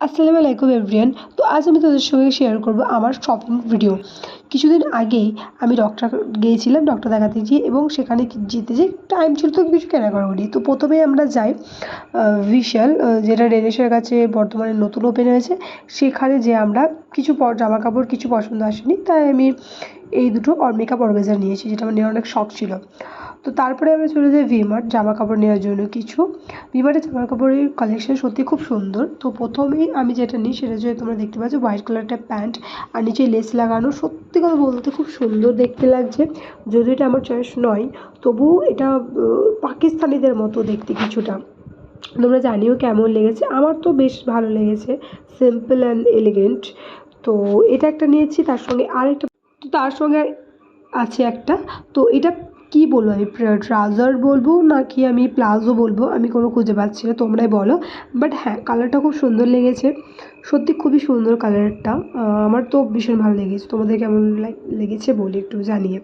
আসসালামু আলাইকুম এভরিয়ান তো আজ আমি তোদের সঙ্গে শেয়ার করব আমার শপিং ভিডিও কিছুদিন আগেই আমি ডক্টর গিয়েছিলাম ডক্টর দেখাতে গিয়ে, এবং সেখানে যেতে যে টাইম ছিল তো কিছু কেনাকাটা করি তো প্রথমে আমরা যাই বিশাল যেটা রেনেসের কাছে বর্তমানে নতুন ওপেন হয়েছে, সেখানে যে আমরা কিছু জামা কাপড় কিছু পছন্দ আসেনি, তাই আমি এই দুটো অর্মিকা পরবেজার নিয়েছি, যেটা আমার নেওয়ার অনেক শখ ছিল। তো তারপরে আমরা চলে যাই ভিমার্ট জামা কাপড় নেওয়ার জন্য কিছু। ভিমার্টের জামা কাপড়ের কালেকশন সত্যি খুব সুন্দর। তো প্রথমেই আমি যেটা নিই সেটা হচ্ছে তোমরা দেখতে পাচ্ছ হোয়াইট কালারটা প্যান্ট আর নিচে লেস লাগানো। সত্যি কথা বলতে খুব সুন্দর দেখতে লাগছে। যদিও এটা আমার চয়েস নয়, তবুও এটা পাকিস্তানিদের মতো দেখতে কিছুটা। তোমরা জানিও কেমন লেগেছে। আমার তো বেশ ভালো লেগেছে। সিম্পল অ্যান্ড এলিগেন্ট তো এটা একটা নিয়েছি, তার সঙ্গে আরেকটা, তো তার সঙ্গে আছে একটা। তো এটা কি বলব, আমি ট্রাউজার বলব নাকি আমি প্লাজো বলব, আমি কোনো খুঁজে পাচ্ছি না, তোমরাই বলো। বাট হ্যাঁ কালারটা খুব সুন্দর লেগেছে। সত্যি খুবই সুন্দর কালারটা আমার তো ভীষণ ভালো লেগেছে। তোমাদের কেমন লাগ- লেগেছে বলি একটু জানিয়ে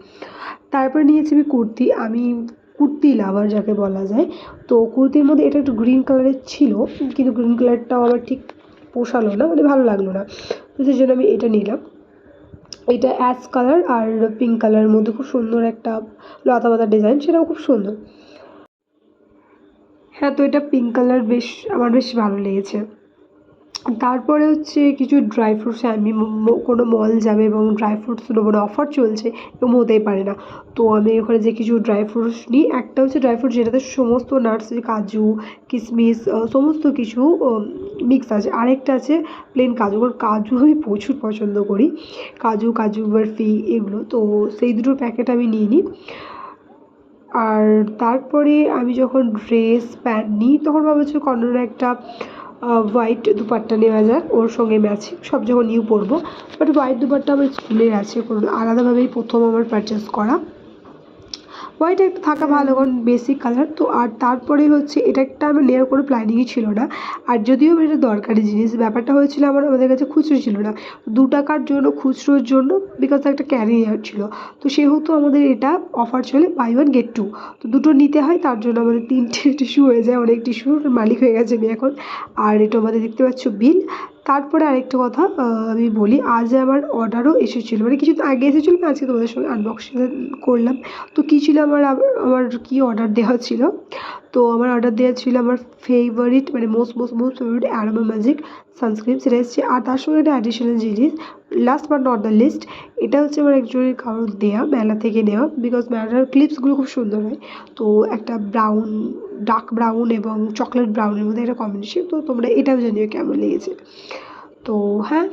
তারপরে নিয়েছি আমি কুর্তি। আমি কুর্তি লাভার যাকে বলা যায়। তো কুর্তির মধ্যে এটা একটু গ্রিন কালারের ছিল, কিন্তু গ্রিন কালারটাও আমার ঠিক পোষালো না মানে ভালো লাগল না। তো সেই জন্য আমি এটা নিলাম। এটা অ্যাশ কালার আর পিঙ্ক কালারের মধ্যে খুব সুন্দর একটা লতা পাতা ডিজাইন, সেটাও খুব সুন্দর। হ্যাঁ তো এটা পিঙ্ক কালার বেশ, আমার বেশ ভালো লেগেছে। তারপরে হচ্ছে কিছু ড্রাই ফ্রুটস আমি কোনো মল যাবে এবং ড্রাই ফ্রুটস না অফার চলছে এরকম হতেই পারে না। তো আমি ওখানে যে কিছু ড্রাই ফ্রুটস নিই, একটা হচ্ছে ড্রাই ফ্রুট যেটাতে সমস্ত নাটস কাজু কিশমিশ সমস্ত কিছু মিক্স আছে। আরেকটা আছে প্লেন কাজু কারণ কাজু আমি প্রচুর পছন্দ করি। কাজু কাজু বরফি, এগুলো। তো সেই দুটো প্যাকেট আমি নিয়ে নিই। আর তারপরে আমি যখন ড্রেস প্যান্ট নিই, তখন ভাবছি কর্নারে একটা হোয়াইট দুপাট্টা নেওয়া যাক, ওর সঙ্গে ম্যাচিং সব যখন নিউ পরবো বাট হোয়াইট দুপাট্টা আমার স্কুলের আছে, কোনো আলাদাভাবেই প্রথম আমার পারচেস করা। হোয়াইট একটা থাকা ভালো কারণ বেসিক কালার তো আর তারপরে হচ্ছে এটা একটা আমার নেওয়ার কোনো প্ল্যানিংই ছিল না। আর যদিও এটা দরকারি জিনিস, ব্যাপারটা হয়েছিল আমার, আমাদের কাছে খুচরো ছিল না। দু টাকার জন্য, খুচরোর জন্য বিকজ একটা ক্যারি ছিল। তো সেহেতু আমাদের এটা অফার চলে বাই ওয়ান গেট টু তো দুটো নিতে হয়, তার জন্য আমাদের তিনটে টিস্যু হয়ে যায়, অনেক টিস্যুর মালিক হয়ে গেছে আমি এখন। আর এটা আমাদের দেখতে পাচ্ছ বিল তারপরে আরেকটা কথা আমি বলি, আজ আমার অর্ডারও এসেছিল। মানে কিছু আগে এসেছিল না আজকে তোমাদের সঙ্গে আনবক্সিং করলাম। তো কী ছিল আমার আমার কী অর্ডার দেওয়া ছিল? তো আমার অর্ডার দেওয়া ছিল আমার ফেভারিট মানে most most most favourite aroma magic sunscreen সেটা এসেছে আর তার সঙ্গে একটা অ্যাডিশনাল জিনিস last but not the least এটা হচ্ছে আমার একজনের কারোর দেয়া, মেলা থেকে নেওয়া বিকজ মেলার ক্লিপসগুলো খুব সুন্দর হয়। তো একটা ব্রাউন ডার্ক ব্রাউন এবং চকলেট ব্রাউনের মধ্যে একটা কম্বিনেশন তো তোমরা এটাও জানিও কেমন লেগেছে। তো হ্যাঁ।